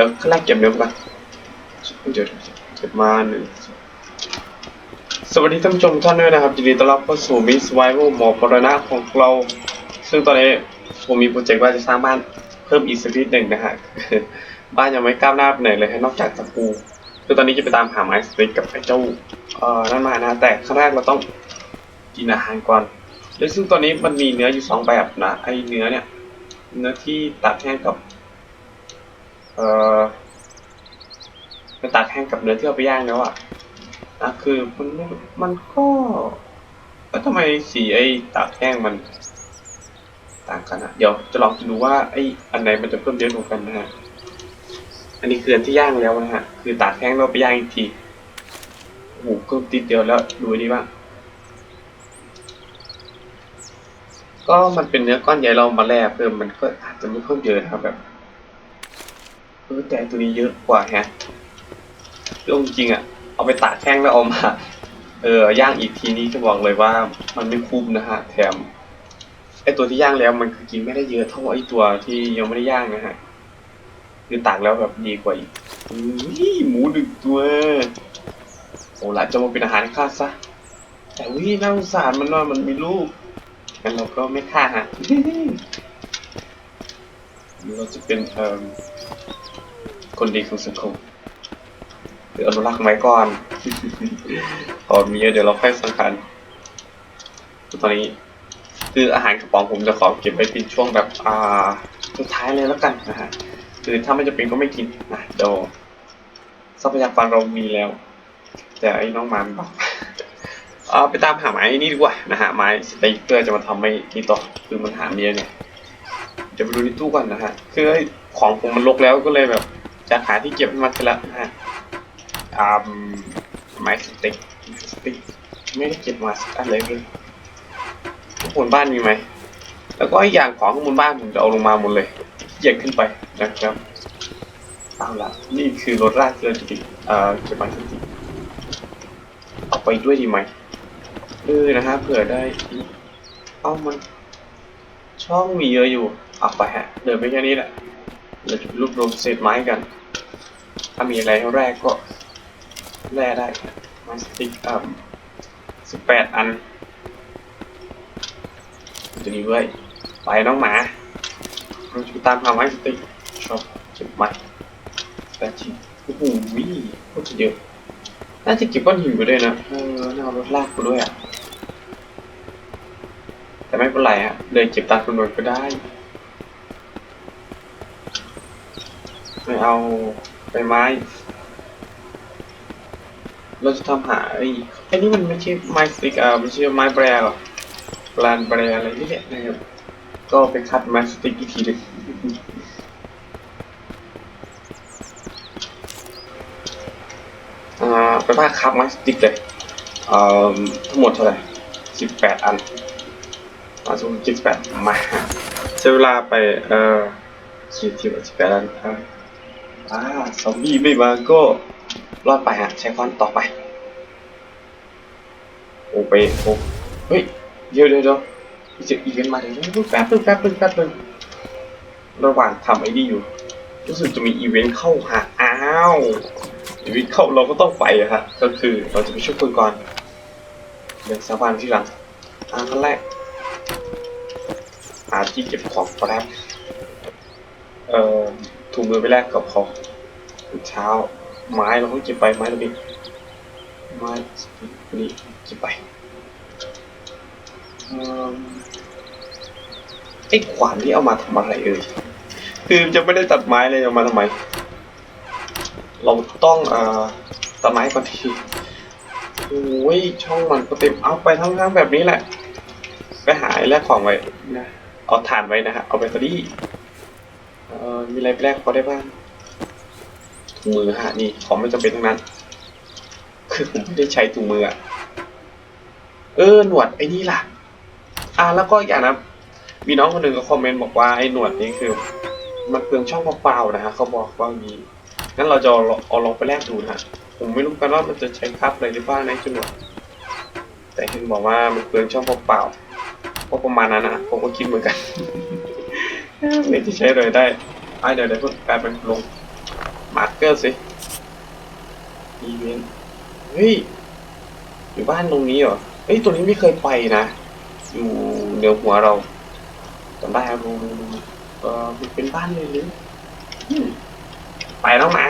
ดี๋ยวข้างล่างเก็บเนื้อก่อนเดี๋ยวเก็บมาหนึ่งสวัสดีท่านผู้ชมท่านด้วยนะครับยินดีต้อนรับเข้าสู่มิสไวโวหมอปรณะของเรา ซึ่งตอนนี้ผมมีโปรเจกต์ว่าจะสร้างบ้านเพิ่มอีกสักนิดหนึ่งนะฮะบ้านยังไม่ก้าวหน้าไปไหนเลยนอกจากตะปูคือตอนนี้จะไปตามหาไม้สติ๊กกับไอ้เจ้าเอ่อนั่นมานะแต่ขั้นแรกเราต้องกินอาหารก่อนและซึ่งตอนนี้มันมีเนื้ออยู่สองแบบนะไอ้เนื้อเนี่ยเนื้อที่ตัดแห้งกับ เอ่อไปตัดแห้งกับเนื้อที่เอาไปย่างแล้วอะนะคือมันมันก็แล้วทำไมสีไอ้ตัดแห้งมัน ต่างกันอะ เดี๋ยวจะลองดูว่าไอ้อันไหนมันจะเพิ่มเยอะกว่ากันนะฮะอันนี้คืออันที่ย่างแล้วนะฮะ คือตัดแห้งแล้วไปย่างอีกทีโอ้โหเพิ่มติดเดียวแล้วดูดีบ้าง ก็มันเป็นเนื้อก้อนใหญ่เรามาแล่เพิ่มมันก็อาจจะไม่เพิ่มเยอะนะครับแบบ แต่ตัวนี้เยอะกว่าแฮะคือเอาจริงอะ เอาไปตากแห้งแล้วเอามา เออย่างอีกทีนี้จะบอกเลยว่ามันไม่คุ้มนะฮะ แถมไอตัวที่ย่างแล้วมันคือกินไม่ได้เยอะเท่าไอตัวที่ยังไม่ได้ย่างนะฮะ คือตากแล้วแบบดีกว่าอีกอุ้ยหมูหนึ่งตัวโอ้ละจะมาเป็นอาหารข้าซะ แต่วิน่าสงสารมันว่ามันมีลูกงั้นเราก็ไม่ฆ่าฮะเราจะเป็นเอ่อ คนดีขอสังคมหรืออนุรักษ์ไว้ก่อนพอมีเยอะเดี๋ยวเราค่อยสังขารตอนนี้ คืออาหารกระป๋องผมจะขอเก็บไว้เป็นช่วงแบบอ่าสุดท้ายเลยแล้วกันนะฮะคือถ้าไม่จะเป็นก็ไม่กินนะเดี๋ยวทรัพยากรเรามีแล้ว แต่ไอ้น้องมันบอกเอาไปตามหาไม้นี่ดีกว่านะฮะไม้สเต็กเพื่อจะมาทำให้นี่ต่อคือมันหาเมียเนี่ยจะไปดูในตู้ก่อนนะฮะคือของผมมันลกแล้วก็เลยแบบ จะหาที่เก็บมันทีละฮะอ่าไม้สเต็กสเต็กไม่ได้เก็บมาสักอันเลยเลยข้างบนบ้านมีไหม แล้วก็อีกอย่างของข้างบนบ้านผมจะเอาลงมาหมดเลยเยียดขึ้นไปนะครับ เอาละนี่คือรถรากที่เราจะติเอ่อเก็บไม้สเต็กเอาไปด้วยดีไหมเออนะฮะเผื่อได้เอามันช่องมีเยอะอยู่เอาไปฮะเดินไปแค่นี้แหละเราจะรวบรวมเศษไม้กัน ถ้ามีอะไรแรกก็แร่ได้ม้สติกอ่าสิบแปดอันจะดีด้วยไปน้องหมาเราจะตามหาไม้สติกชอบเก็บไม้แปดชิ้นโอ้โหวิ่งโคตรเยอะน่าจะเก็บก้อนหินไปด้วยนะเออน่าเอารถลากไปด้วยอะแต่ไม่เป็นไรฮะเดินเก็บตามจำนวนก็ได้ ไม่เอา ใบไม้ เราจะทำหาไอ้ไอ้นี่มันไม่ใช่ไม้สติกอะไม่ใช่ไม้แบรหรอกลานแบรอะไรนี่แหละนะครับ ก็ไปคัดไม้สติกอีกทีหนึงอ่าไปว่าคับไม้สติกเลยเอ่อทั้งหมดเท่าไหร่สิบแปดอันอ่าสมมติสิบแปดมาใช้เวลาไป เอ่อสี่สิบสิบแปดอันอ่า อ่าซอมบี้ไม่มาก็รอดไปฮะใช้ค้อนต่อไปโอ้ไปโอ้เฮ้ยเดี๋ยวเดี๋ยวเดี๋ยวจะอีเวนต์มาเดี๋ยวเดี๋ยวแป๊บนึงแป๊บนึงแป๊บนึงระหว่างทำไอ้นี่อยู่ รู้สึกจะมีอีเวนต์เข้าฮะอ้าวอีเวนต์เข้าเราก็ต้องไปอะฮะก็คือเราจะไปช่วยคนก่อนเดี๋ยวสาบานที่หลังอ่าขั้นแรกหาที่เก็บของแป๊บเอ่อ ถุงมือไปแรกกับของเช้า ไม้เราต้องเก็บไปไม้เราดิไม้สปินนี่เก็บไปอไอ้ขวานที่เอามาทำอะไรเอ่ยคือจะไม่ได้ตัดไม้เลยเอามาทำไม เราต้องอ่อตัดไม้ก่อนทีโอ้ยช่องมันก็เต็มเอาไปทั้งๆแบบนี้แหละ ไปหาไอ้แลกของไว้นะเอาถ่านไว้นะฮะเอาแบตเตอรี่ เอ่อมีอะไรไปลกพอได้บ้างถุงมือฮะนี่ของไม่จำเป็นทั้งนั้น คือผมไม่ได้ใช้ถุงมืออะเออหนวดไอ้นี่ล่ะ อ่าแล้วก็อีกอย่างนะมีน้องคนหนึ่งก็คอมเมนต์บอกว่าไอ้หนวดนี่คือ มันเปลืองช่องเปล่าๆนะฮะเขาบอกว่าอย่างนี้งั้นเราจะเอาลองเอาลองไปแลกดูนะผมไม่รู้กันว่ามันจะใช้ครับอะไรหรือเปล่าในจุดหนวดแต่เห็นบอกว่ามันเปลืองช่องเปล่าๆก็ประมาณนั้นนะผมก็คิดเหมือนกัน ไม่ที่ใช้เลยได้ไอเดี๋ยวเดี๋ยวเพิ่งแป๊บนึงลงมาร์เกอร์สิอีเวนต์เฮ้ย อยู่บ้านตรงนี้เหรอ เฮ้ย ตัวนี้ไม่เคยไปนะ อยู่เหนือหัวเราจำได้ครับดูดูดูเออเป็นบ้านเลยหรือไปแล้วมา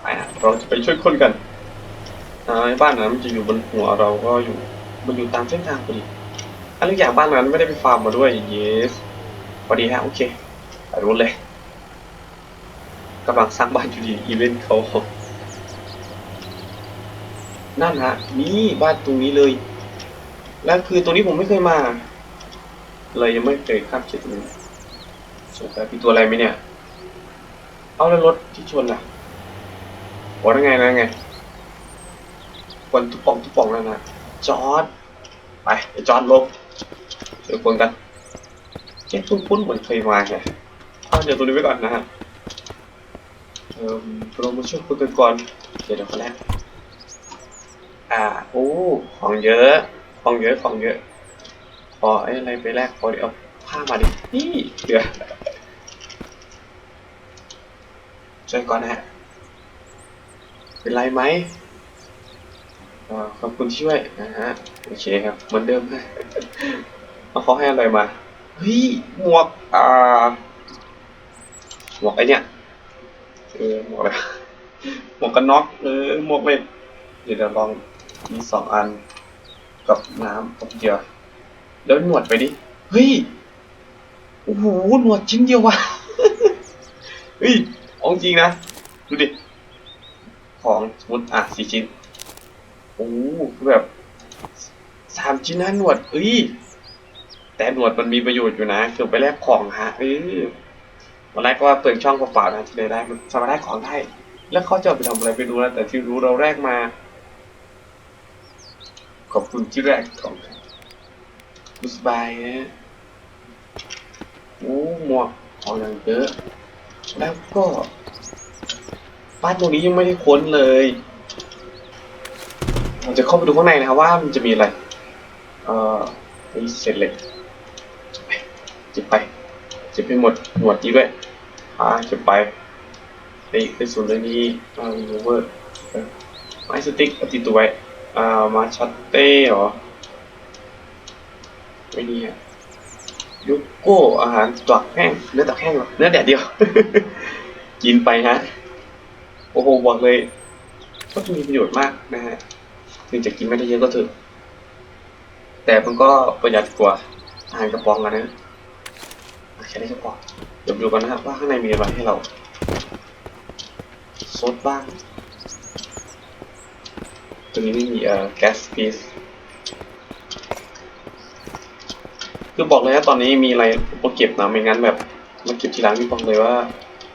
ไปเราจะไปช่วยคนกันอ่าบ้านนั้นมันจะอยู่บนหัวเราก็อยู่ มันอยู่ตามเส้นทางพอดี อันทุกอย่างบ้านนั้นไม่ได้ไปฟาร์มมาด้วย yes พอดีฮะ โอเครู้เลยกำลังสร้างบ้านอยู่ดีอีเวนต์เขานั่นฮะ นี่บ้านตรงนี้เลย แล้วคือตรงนี้ผมไม่เคยมา เลยยังไม่เคยข้ามเขตตรงนี้สงสัยมีตัวอะไรไหมเนี่ย เอาแล้วรถที่ชนล่ะว่าได้ไงนะไงควันทุกป่องทุกป่องแล้วนะจอดไปจอดลง เดี๋ยวคนกันเจ๊คุ้นเหมือนเคยมาไงเอาเดี๋ยวตัวนี้ไว้ก่อนนะฮะเอ่อเรามาช่วยคุยกันก่อนเดี๋ยวเดี๋ยวคนแรกอ่าโอ้ของเยอะ ของเยอะ ของเยอะ ขอไอ้อะไรไปแรกขอเดี๋ยวเอาผ้ามาดิ นี่เดี๋ยวช่วยก่อนนะฮะ เป็นไรไหมขอบคุณที่ช่วยนะฮะ โอเคครับ เหมือนเดิมฮะ เอาเขาให้อะไรมาเฮ้ยหมวกอ่าหมวกไอเนี่ยเออหมวกอะไรหมวกกันน็อกเออหมวกเล็กเดี๋ยวเราลองมีสองอันกับน้ำกับเดียวแล้วหนวดไปดิเฮ้ยโอ้โหหนวดชิ้นเดียววะเฮ้ยเอาจริงนะดูดิของสมมติอะสี่ชิ้นโอ้โหแบบสามชิ้นนะหนวดเอ้ย แต่หนวดมันมีประโยชน์อยู่นะคือไปแลกของฮะเออวันแรกก็เปิดช่องเปล่าๆนะที่ได้ได้มันสามารถได้ของได้ แล้วเขาจะไปทำอะไรไปดูนะแต่ที่รู้เราแรกมา ขอบคุณที่แรกของรู้สบายนะโอ้หมวกของอย่างเยอะ แล้วก็บ้านตรงนี้ยังไม่ได้ค้นเลยเราจะเข้าไปดูข้างในนะครับว่ามันจะมีอะไร เอ่อนี่เสร็จเลย จิบไปจิบให้หมดหนวดดีด้วยอ่าจิบไปนี่ในส่วนเรื่องนี้อ่ารีเวอร์ไม้สติ๊กเอาติดตัวไว้อ่ามาชัตเต้เหรอไม่ดีอะยุโก้อาหารตักแห้งเนื้อตักแห้งเหรอเนื้อแดดเดียว กินไปฮะโอ้โหบอกเลยก็มีประโยชน์มากนะฮะถึงจะกินไม่ได้เยอะก็เถอะแต่มันก็ประหยัดกว่าอาหารกระป๋องกันนะ แค่นี้ก็พอเดี๋ยวดูกันนะครับว่าข้างในมีอะไรให้เราซดบ้าง ตัวนี้ไม่มีเอ่อ gas piece คือบอกเลยนะตอนนี้มีอะไรมาเก็บนะไม่งั้นแบบมาเก็บทีหลังนี่บอกเลยว่า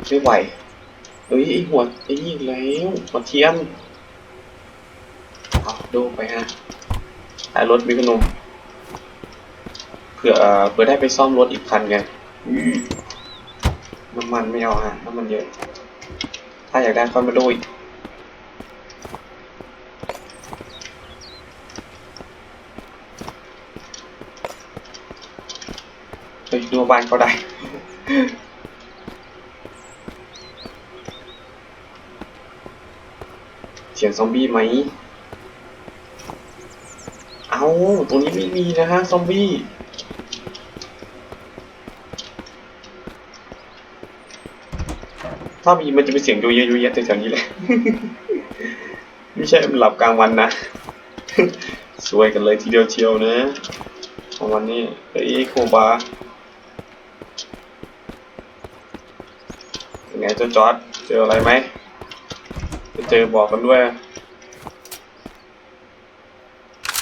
ไม่ไหวเฮ้ยไอหัวไอ้นี่แล้วหัวเทียมเอาดูไปฮะท้ารถมีขนมเผื่อเผื่อได้ไปซ่อมรถอีกคันไง น้ำมันไม่เอาฮะน้ำมันเยอะ ถ้าอยากได้ค่อยมาดูอีกเฮ้ยดูบ้านเขาได้เสียงซอมบี้ไหม เอา ตรงนี้ไม่มีนะฮะ ซอมบี้ ถ้ามีมันจะเป็นเสียงโยเยะโยเยแถวๆนี้แหละ ไม่ใช่มันหลับกลางวันนะ สวยกันเลยทีเดียวเชียวนะของวันนี้เฮ้ยโคบาเป็นไงเจ้าจอร์ดเจออะไรไหมจะเจอบอกกันด้วย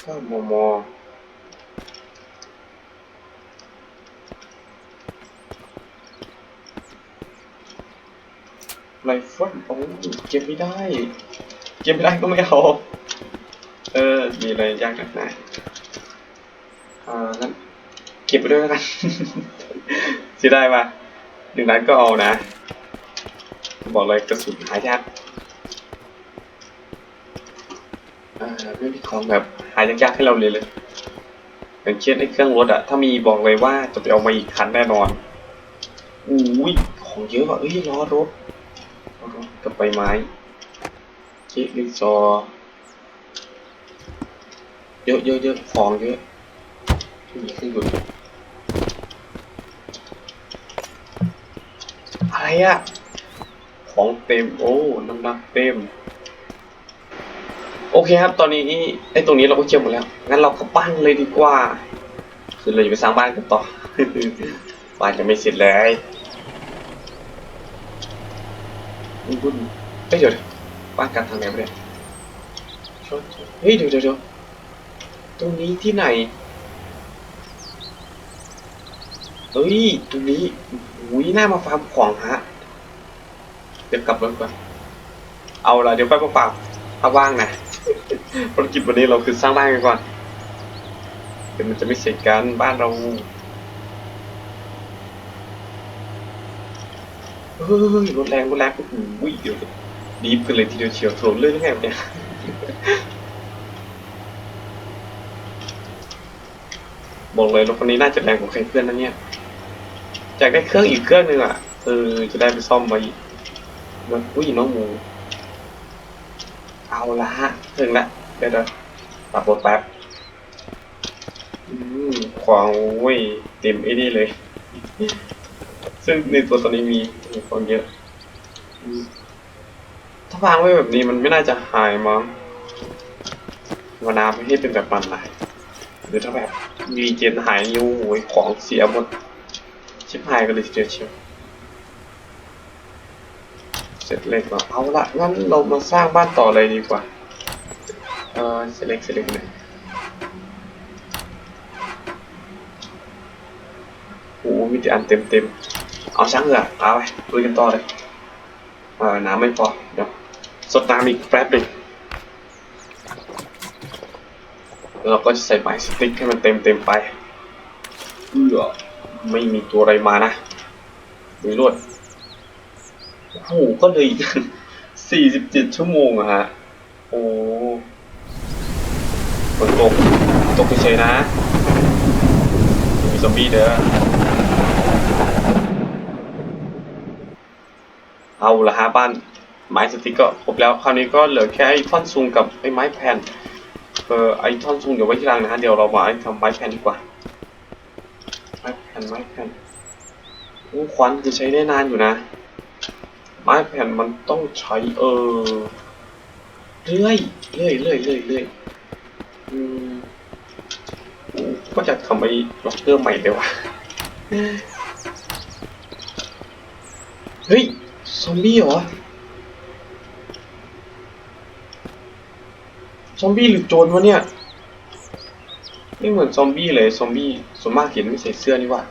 ก็มมอ ไรเฟิลโอ้เก็บไม่ได้ เก็บไม่ได้ก็ไม่เอา เออ มีอะไรยากหนักหนาอ่างั้นเก็บไปด้วยแล้วกันเสียดายป่ะหนึ่งนั้นก็เอานะ บอกเลยกระสุนหายากอ่าไม่มีของแบบหายยากๆให้เราเลยเลยอย่างเช่นไอ้เครื่องรถอะถ้ามีบอกเลยว่าจะไปเอามาอีกคันแน่นอน อุ้ยของเยอะว่ะเอ้ยล้อรถ กับใบไม้เจ๊ลิซอว์เยอะเยอะเยอะของเยอะมีเครื่อยนต์อะไรอะของเต็มโอ้น้ำหนักเต็ม โอเคครับ ตอนนี้ไอ้ตรงนี้เราก็เคลียร์หมดแล้ว งั้นเราเข้าบ้านเลยดีกว่า คือเราจะไปสร้างบ้านกันต่อบ้านยังไม่เสร็จเลย บุญบุญเฮ้ยเดี๋ยวบ้านกันทางไหนวะเนี่ยเฮ้ยเดี๋ยวเดี๋ยวเดี๋ยวตรงนี้ที่ไหน เฮ้ย ตรงนี้อุ้ยน่ามาฟาร์มของฮะ เดี๋ยวกลับรถก่อน เอาละเดี๋ยวไปเปล่าๆถ้าว่างนะภารกิจวันนี้เราคือสร้างบ้านกันก่อน เดี๋ยวมันจะไม่เสร็จกันบ้านเรา เฮ้ยรถแรงรถแรงโอ้โหเดี๋ยวดีฟกันเลยทีเดียวเฉียวถล่มเรื่องยังไงเนี่ยบอกเลยรถคันนี้น่าจะแรงกว่าใครเพื่อนนะเนี่ยอยากได้เครื่องอีกเครื่องหนึ่งอะเออจะได้ไปซ่อมไว้มันอุ้ยน้องหมู เอาละฮะถึงละเดี๋ยวเดี๋ยวปรับบทแป๊บอืมของโอ้ยเต็มไอ้นี่เลย ซึ่งในตัวตอนนี้มีมีของเยอะ ถ้าวางไว้แบบนี้มันไม่น่าจะหายมั้งวนาไม่ให้เป็นแบบมันไหนหรือถ้าแบบมีเจนหายนิ้วโอ้ยของเสียหมด ชิบหายกันเลยทีเดียวเชียวเสร็จเล็กแล้วเอาละงั้นเรามาสร้างบ้านต่อเลยดีกว่า เออเสร็จเล็กเสร็จเล็กเนี่ยโอ้มีแต่อันเต็มเต็ม เอาช่างเถอะเอาไปลุยกันต่อเลยเออน้ำไม่พอ เดี๋ยวสดน้ำอีกแป๊บหนึ่งแล้วเราก็จะใส่ไม้สติ๊กให้มันเต็มเต็มไปเพื่อไม่มีตัวอะไรมานะมีรวดโอ้โหก็เลยสี่สิบเจ็ดชั่วโมงอะฮะ โอ้ฝนตก ตกเฉยนะ มีซอมบี้เด้อ เอาละฮะบ้านไม้สติ๊กก็ครบแล้วคราวนี้ก็เหลือแค่ไอ้ท่อนซุงกับไอ้ไม้แผ่นเออไอ้ท่อนซุงเดี๋ยวไว้ทีหลังนะฮะเดี๋ยวเรามาไอ้ทำไม้แผ่นดีกว่าไม้แผ่นไม้แผ่นโอ้ควันคือใช้ได้นานอยู่นะ ไม้แผ่นมันต้องใช้เออเรื่อยเรื่อยเรื่อยเรื่อยเรื่อยอืมก็จะทำไอ้ล็อกเกอร์ใหม่เลยวะเฮ้ย ซอมบี้เหรอ ซอมบี้หรือโจรวะเนี่ย ไม่เหมือนซอมบี้เลย ซอมบี้ส่วนมากเห็นไม่ใส่เสื้อนี่หว่า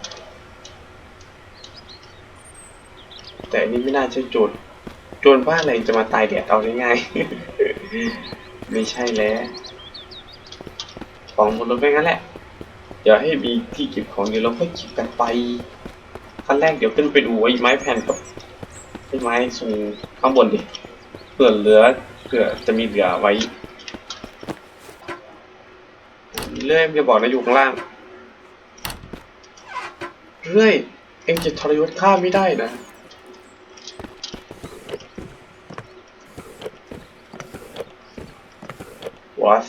แต่อันนี้ไม่น่าใช่โจร โจรบ้าอะไรจะมาตายแดดเอาได้ง่ายๆ ไม่ใช่แล้ว ของบนรถไปงั้นแหละ เดี๋ยวให้มีที่เก็บของเดี๋ยวเราค่อยเก็บกันไปขั้นแรกเดี๋ยวขึ้นไปดูไอ้ไม้แผ่นกับ ไอ้ไม้สูงข้างบนดิเผื่อเหลือเผื่อจะมีเหลือไว้เรื่อยอย่าบอกนะอยู่ข้างล่าง เรื่อยเอ็งจะทรยศข้าไม่ได้นะวอส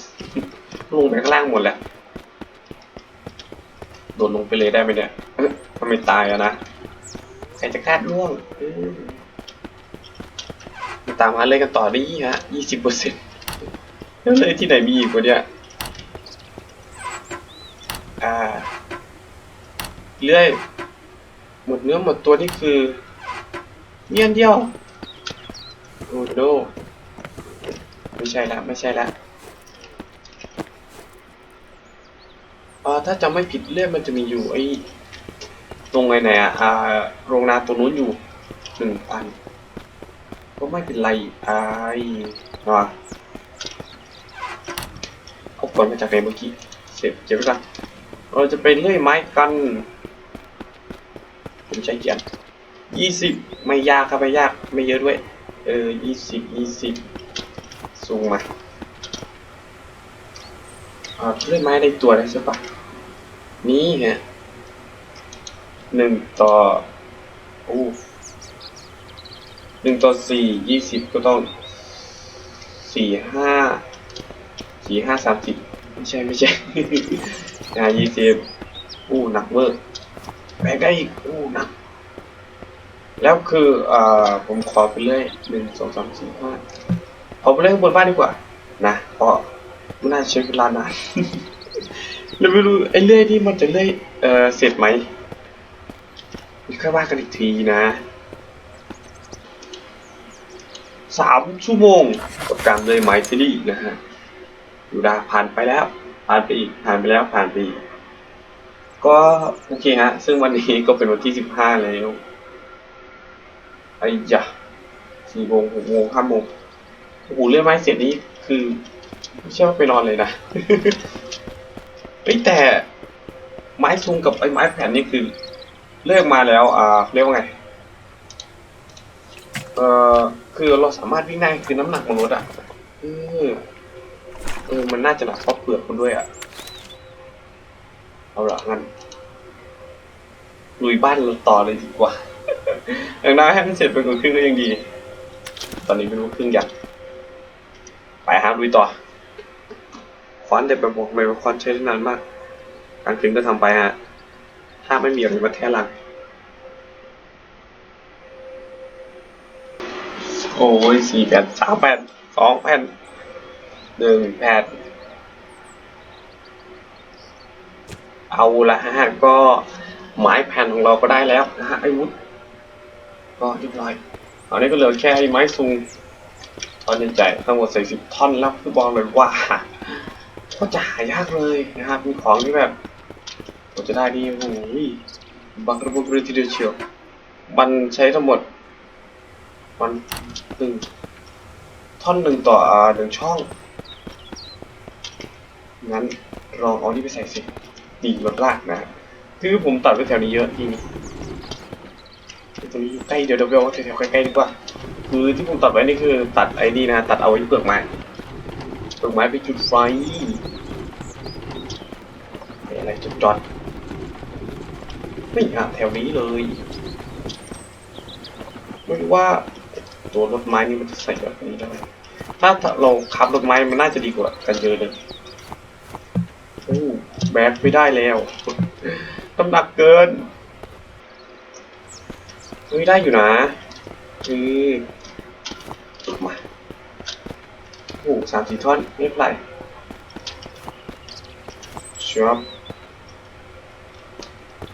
ลงไปข้างล่างหมดแล้วโดดลงไปเลยได้ไหมเนี่ยทำไมตายอะนะใครจะคาดล่วง ตามหาเลยกันต่อได้ฮะยี่สิบเปอร์เซ็นต์แล้วเลยที่ไหนมีอีกวะเนี่ย อ่า เรื่อย หมดเนื้อหมดตัวนี่คือเงี้ยนเดียว โอ้โนไม่ใช่ละ ไม่ใช่ละเออถ้าจำไม่ผิดเรื่องมันจะมีอยู่ไอ้ตรงไหนไหนอะอ่าโรงนาตัวนู้นอยู่หนึ่งพัน ก็ไม่เป็นไรไอ้อ่าเอาก่อนมาจากไหนเมื่อกี้เสร็จเก็บไว้ก่อนเราจะไปเลื่อยไม้กัน ผมใช้เกียร์ยี่สิบไม่ยากครับไม่ยากไม่เยอะด้วย เออยี่สิบยี่สิบสูงมาอ่าเลื่อยไม้ได้ตัวได้ใช่ปะนี่ฮะหนึ่งต่อโอ้ หนึ่งต่อสี่ยี่สิบก็ต้องสี่ห้าสี่ห้าสามสิบไม่ใช่ไม่ใช่อ่ายี่สิบอู้หนักเวอร์แบกได้อีกอู้หนัก แล้วคืออ่าผมขอไปเรื่อยหนึ่งสองสามสี่ห้าเอไปเรื่อยข้างบนบ้านดีกว่า นะเพราะมันน่าใช้เวลานานแล้วไม่รู้ไอ้เรื่อยที่มันจะเรื่อยเอ่อเสร็จไหมค่อยว่ากันอีกทีนะ สามชั่วโมงกับการเลยไมซีรีส์นะฮะอยู่ดาผ่านไปแล้ว ผ่านไปอีกผ่านไปแล้วผ่านไปอีกก็โอเคฮะ ซึ่งวันนี้ก็เป็นวันที่สิบห้าแล้วไอ้ยะสี่โมงหกโมงห้าโมงโอ้โหเรื่องไม้เสร็จนี้คือไม่ใช่ว่าไปนอนเลยนะเฮ้ยแต่ไม้ซุงกับไอ้ไม้แผ่นนี่คือเลือกมาแล้ว อ่า เรียกว่าไง เอ่อ คือเราสามารถวิ่งได้คือน้ำหนักมนุษย์อะเออเออมันน่าจะหนักเพราะเปลือกมันด้วยอะเอาละงั้นลุยบ้านเราต่อเลยดีกว่าอย่างน้อยให้มันเสร็จไปกว่าครึ่งก็ยังดี ตอนนี้ไม่รู้ครึ่งยังไปฮะลุยต่อควันแต่แบบบอกเลยว่าควันใช้ได้นานมากกลางคืนก็ทำไปฮะ ถ้าไม่มีอะไรมาแทนหลัง โอ้ยสี่แผ่นสามแผ่นสองแผ่นหนึ่งแผ่นเอาละฮะก็ไม้แผ่นของเราก็ได้แล้วนะฮะไอ้วุฒก็เรียบร้อยตอนนี้ก็เหลือแค่ไอไม้ซุงตอนใหญ่ๆทั้งหมดใส่สิบท่อนแล้วคือบอกเลยว่าก็จะหายากเลยนะครับมีของที่แบบเราจะได้นี่โอ้ยบักระบบเลยทีเดียวเชียวมันใช้ทั้งหมด มันหนึ่งท่อนหนึ่งต่ออ่าหนึ่งช่อง งั้นลองเอานี่ไปใส่สิดีมากนะคือผมตัดไว้แถวนี้เยอะจริงตรงนี้ใกล้เดี๋ยวเดี๋ยวเอาแถวๆใกล้ๆดีกว่า คือที่ผมตัดไว้นี่คือตัดไอ้นี่นะ ตัดเอาไว้เปลือกไม้เปลือกไม้ไปจุดไฟอะไรจุดจอดไม่หาแถวนี้เลยไม่รู้ว่า ตัวรถไม้นี่มันจะใส่แบบนี้ได้ถ้าเราขับรถไม้มันน่าจะดีกว่ากันเยอะเลยโอ้แบกไม่ได้แล้วน้ำหนักเกินเฮ้ยได้อยู่นะอือมาโอ้สามสี่ท่อนไม่เป็นไรชับ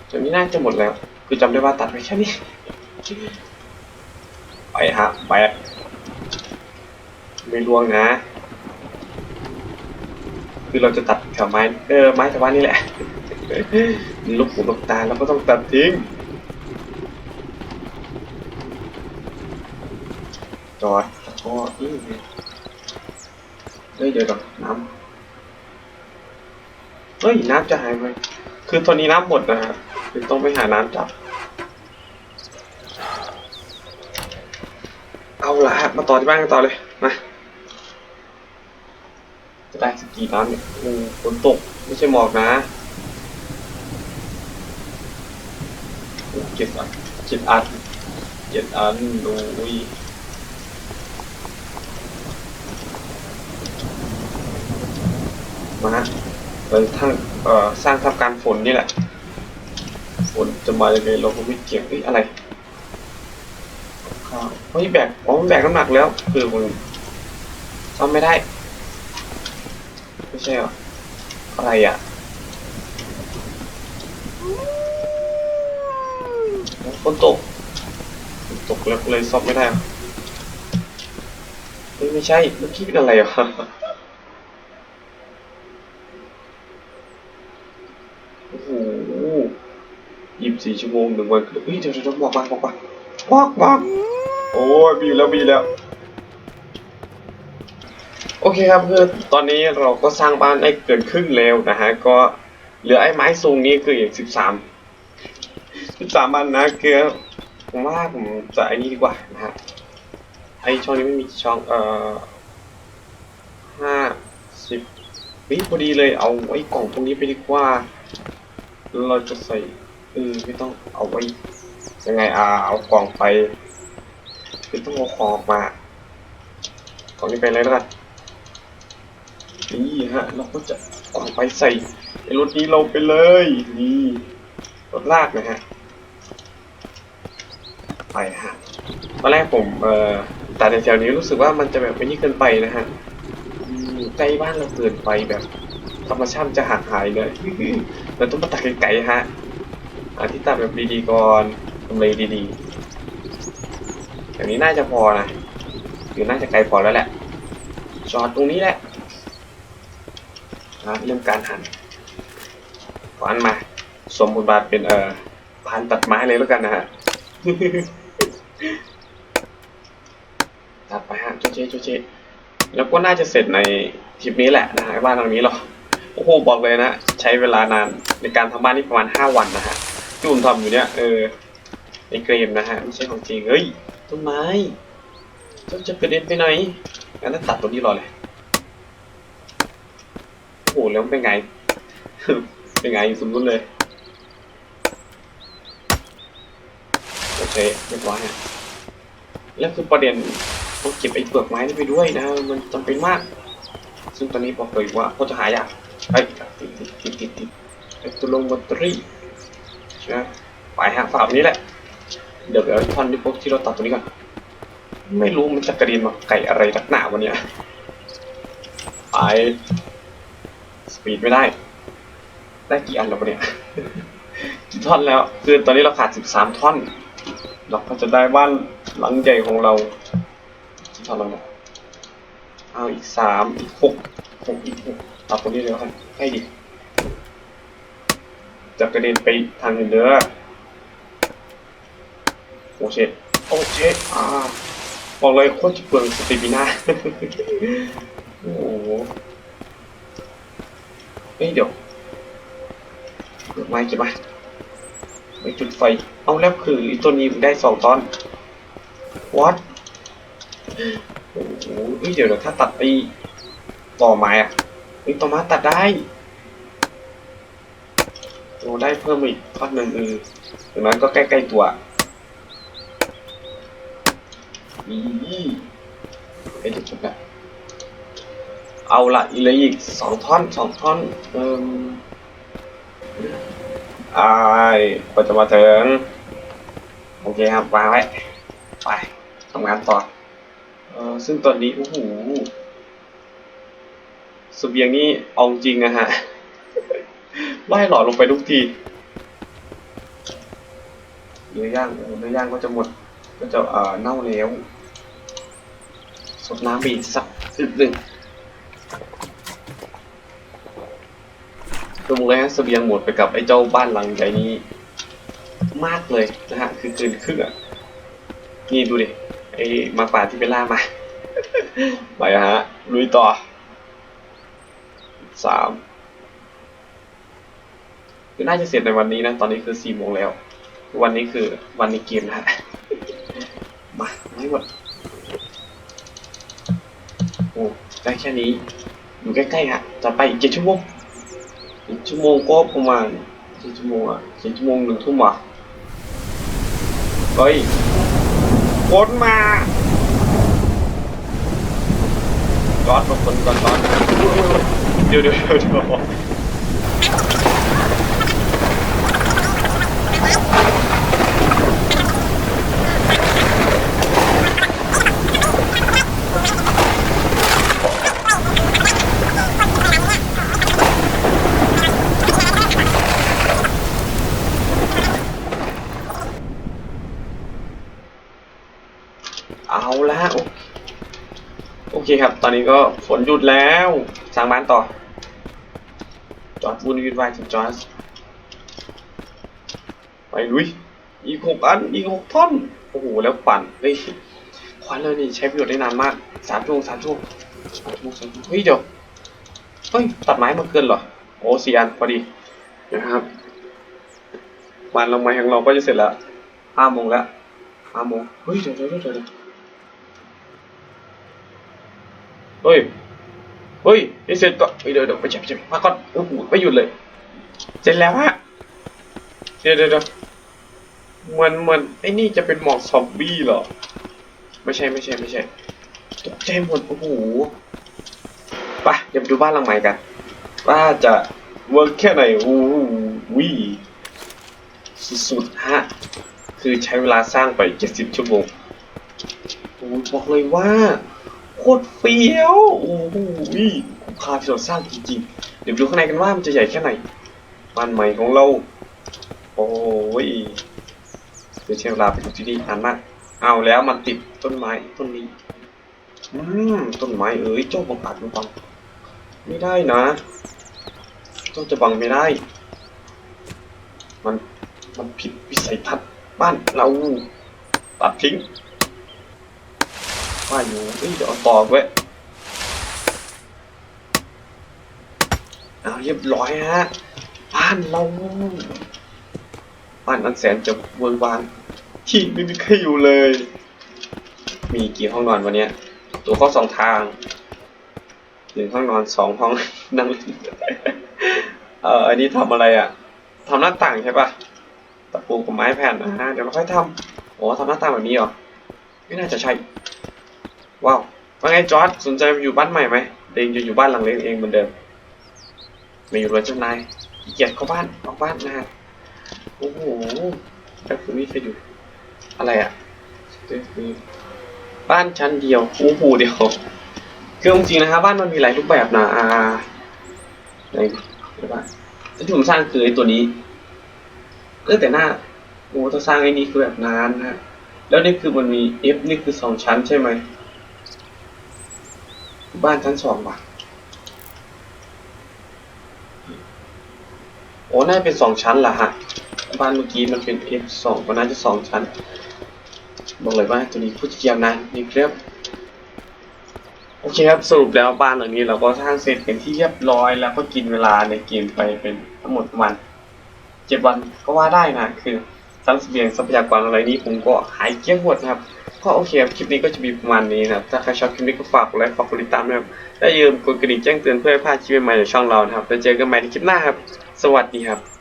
จนนี้น่าจะหมดแล้ว คือจำได้ว่าตัดไปแค่นี้ ไปฮะแบไม่ล่วงนะ คือเราจะตัดแถวไม้เออไม้แถวบ้านนี่แหละลูกหูลูกตาเราก็ต้องตัดทิ้งจอดแล้วก็นี่เฮ้ยเดี๋ยวก่อนน้ำเฮ้ยน้ำจะหายไปคือตอนนี้น้ำหมดนะฮะคือต้องไปหาน้ำจับ เอา ละฮะมาต่อที่บ้านกันต่อเลย มาจะได้สกกี่น้ำเนี่ยโอ้ฝนตก ไม่ใช่หมอกนะเจ็ดอันเจ็ดอันเจ็ดอันดูยมาฮะเราทั้งเอ่อสร้างทับการฝนนี่แหละ ฝนจะมายังไงเราก็ไม่เกี่ยงเอ้ยอะไร ฮ้ยแบกอ๋อมันแบกน้ำหนักแล้วคือมึงซ่อมไม่ได้ ไม่ใช่หรออะไรอะฝนตกฝนตกแล้วเลยซ่อมไม่ได้เฮ้ยไม่ใช่เมื่อกี้เป็นอะไรอะโอ้โหยี่สิบสี่ชั่วโมงหนึ่งวันเฮ้ยเดี๋ยวเดี๋ยวบอกมาบอกมาบอกมาโอ้ยบีแล้วบีแล้ว โอเคครับคือตอนนี้เราก็สร้างบ้านได้เกินครึ่งแล้วนะฮะ ก็เหลือไอ้ไม้ทรงนี้คืออีกสิบสามสิบสามอันนะคือผมว่าผมจะไอ้นี้ดีกว่านะฮะ ไอช่องนี้ไม่มีช่องเอ่อห้าสิบวิพอดีเลยเอาไว้กล่องตรงนี้ไปดีกว่า เราจะใส่เออไม่ต้องเอาไว้ยังไงอ่าเอากล่องไป คือต้องเอาของมาของนี้ไปเลยแล้วกันนี่ฮะเราก็จะเอาไปใส่ไอ้รถนี้เราไปเลยนี่รถลากนะฮะไปฮะตอนแรกผมเอ่อตัดในแถวนี้รู้สึกว่ามันจะแบบไม่นี่เกินไปนะฮะใกล้บ้านเราเกินไปแบบธรรมชาติมันจะห่างหายเลยเราต้องมาตัดไกลๆฮะหาที่ตัดแบบดีๆก่อนทำเลดีๆ อย่างนี้น่าจะพอนะหรือน่าจะไกลพอแล้วแหละ จอดตรงนี้แหละนะเริ่มการหั่นฟันมา สมบทบาทเป็นเอ่อพันตัดไม้เลยแล้วกันนะฮะตัดไปฮะโจเจโจเจแล้วก็น่าจะเสร็จในคลิปนี้แหละนะฮะบ้านหลังนี้หรอโอ้โหบอกเลยนะใช้เวลานานในการทำบ้านนี่ประมาณห้าวันนะฮะที่ผมทำอยู่เนี่ยเออในเกมนะฮะไม่ใช่ของจริงเฮ้ย ต้นไม้เจ้าจะกระเด็นไปไหนงั้นตัดตัวนี้รอเลยโอ้โหแล้วเป็นไง เป็นไงอยู่สุดนู้นเลยโอเคเรียบร้อยฮะแล้วคือประเด็นต้องเก็บไอ้เปลือกไม้นี่ไปด้วยนะ มันจำเป็นมาก ซึ่งตอนนี้บอกเลยว่าเขาจะหายากไอ้ติดติดติดติดติดตัวลงแบตเตอรี่ใช่ไหมไปฮะฝาแบบนี้แหละ เดี๋ยวเดี๋ยวท่อนที่พวกที่เราตัดตัวนี้ก่อน ไม่รู้มันจะกระเด็นมาไก่อะไรนักหนาวันเนี้ยไปสปีดไม่ได้ ได้กี่อันแล้ววะเนี่ยกี่ท่อนแล้ว คือตอนนี้เราขาดสิบสามท่อน เราก็จะได้บ้านหลังใหญ่ของเรากี่ท่อนแล้วเนี่ยเอาอีกสามอีกหกหกอีกหกตัดตรงนี้เลยแล้วกันให้ดิจะกระเด็นไปทางอื่นเด้อ โอเชตโอเชตอ่าบอกเลยโคตรจะเปลืองสเติมิน่าโอ้โหเฮ้ยเดี๋ยวเปิดไม้เก็บมาไปจุดไฟ เอาแล้วคืออีตัวนี้มันได้สองตอนวัดโอ้โหเอ้ยเดี๋ยวเดี๋ยวถ้าตัดไปต่อไม้อะไอ้ยต่อไม้ตัดได้โอ้ได้เพิ่มอีกทอดหนึ่งเอออย่างนั้นก็ใกล้ๆตัว อีไอ้เด็กจุดแบบเอาละอีกเลยอีกสองท่อนสองท่อนเอิ่มอายก็จะมาถึงโอเคครับวางไว้ไปทำงานต่อเออซึ่งตอนนี้โอ้โหสเบียงนี่เอาจริงนะฮะไล่หลอดลงไปทุกทีเนื้อย่างเนื้อย่างก็จะหมดก็จะเอ่อเน่าแล้ว สดน้ำไปอีกสักอึดหนึ่งตรงเลยฮะเสบียงหมดไปกับไอ้เจ้าบ้านหลังใหญ่นี้ มากเลยนะฮะ คือเกินครึ่งอะ นี่ดูดิ ไอ้มาป่าที่ไปล่ามา ไปฮะ ลุยต่อสามคือน่าจะเสร็จในวันนี้นะ ตอนนี้คือสี่โมงแล้ว วันนี้คือวันในเกมนะฮะ มาไม่หมด อ้ได้แค่นี้ อยู่ใกล้ๆฮะจะไปอีกเจ็ดชั่วโมงอีกชั่วโมงก็ประมาณกี่ชั่วโมงอะกี่ชั่วโมงหนึ่งทุ่มอะเฮ้ยคนมาจอดมาคนก่อนจอดเดี๋ยวเดี๋ยวเดี๋ยวเดี๋ยว เอาละโอเคครับ ตอนนี้ก็ฝนหยุดแล้วสร้างบ้านต่อ จอดวุ่นวุ่นวายจจอดไปลุยอีกหกอันอีกหกท่อน โอ้โห แล้วปั่นเฮ้ยควันเลยนี่ใช้ประโยชน์ได้นานมากสามชั่วโมงสามชั่วโมงสามชั่วโมงสามชั่วโมงเฮ้ยเดี๋ยวเฮ้ยตัดไม้มาเกินเหรอโอ้สี่อันพอดีนะครับวันเราไม้ของเราก็จะเสร็จแล้วห้าโมงแล้วห้าโมงเฮ้ยเดี๋ยวเดี๋ยวเดี๋ยวเดี๋ยวเฮ้ย เฮ้ยไอเสร็จก็เฮ้ยเดี๋ยวเดี๋ยวไปเช็คไปเช็คพักก่อนโอ้โหไม่หยุดเลย เสร็จแล้วฮะเดี๋ยวเดี๋ยวเหมือนเหมือนไอ้นี่จะเป็นหมอกซอมบี้เหรอ ไม่ใช่ไม่ใช่ไม่ใช่ตกใจหมดโอ้โหไปเดี๋ยวไปดูบ้านหลังใหม่กัน ว่าจะเวิร์กแค่ไหนโอ้โหวิสุดๆฮะ คือใช้เวลาสร้างไป 70 ชั่วโมงโอ้โหบอกเลยว่า ตรเฟี้ยว โอ้โหคุ้มค่าที่เราสร้างจริงๆ เดี๋ยวดูข้างในกันว่ามันจะใหญ่แค่ไหนบ้านใหม่ของเรา โอ้ยเดี๋ยวใช้เวลาไปดูที่นี่นานมาก เอาแล้วมันติดต้นไม้ต้นนี้ อืมต้นไม้เอ้ยเจ้าบังอาจมาบังไม่ได้นะเจ้าจะบังไม่ได้ มันมันผิดวิสัยทัศน์บ้านเราตัดทิ้ง ว่าอยู่เอ้ยเดี๋ยวเอาต่อไว้เอาเรียบร้อยฮะบ้านเราบ้านอันแสนจะเวิร์วานที่ไม่มีใครอยู่เลย มีกี่ห้องนอนวันเนี้ยตัวข้อสองทางหนึ่งห้องนอนสองห้องนั่งเล่นเอ่ออันนี้ทำอะไรอะทำหน้าต่างใช่ปะตะปูกับไม้แผ่นนะฮะเดี๋ยวเราค่อยทำโอ้ทำหน้าต่างแบบนี้เหรอไม่น่าจะใช่ ว้าวว่าไงจอร์ดสนใจมาอยู่บ้านใหม่ไหมเดงจะอยู่บ้านหลังเล็กเองเหมือนเดิมไม่อยู่เลยเจ้านายเกียจเข้าบ้านออกบ้านนะฮะโอ้โหแล้คุณนี่เคยอยู่อะไรอะบ้านชั้นเดียวโอ้โหเดียวคือจริงๆนะครับบ้านมันมีหลายรูปแบบนะอ่าอะไรเดี๋ยวว่ที่ผมสร้างคือไอ้ตัวนี้เออแต่หน้าโอ้ถ้าสร้างไอ้นี้คือแบบนานนะฮะแล้วนี่คือมันมี F นี่คือสองชั้นใช่ไหม บ้านชั้นสองป่ะโอ้น่าจะเป็นสองชั้นละฮะ บ้านเมื่อกี้มันเป็น F สองก็น่าจะสองชั้น บอกเลยว่าตัวนี้พูดยาวนานนี่ครับโอเคครับสรุปแล้วบ้านหลังนี้เราก็สร้างเสร็จเป็นที่เรียบร้อยแล้วก็กินเวลาในเกมไปเป็นทั้งหมดประมาณเจ็ดวันก็ว่าได้นะคือ ทั้งเสบียงทรัพยากรอะไรนี้ผมก็หายเกี้ยงหมดนะครับก็โอเคครับคลิปนี้ก็จะมีประมาณนี้นะครับถ้าใครชอบคลิปนี้ก็ฝากกดไลค์ฝากกดติดตามนะครับและอย่าลืมกดกระดิ่งแจ้งเตือนเพื่อไม่พลาดคลิปใหม่ๆจากช่องเรานะครับแล้วเจอกันใหม่ในคลิปหน้าครับ สวัสดีครับ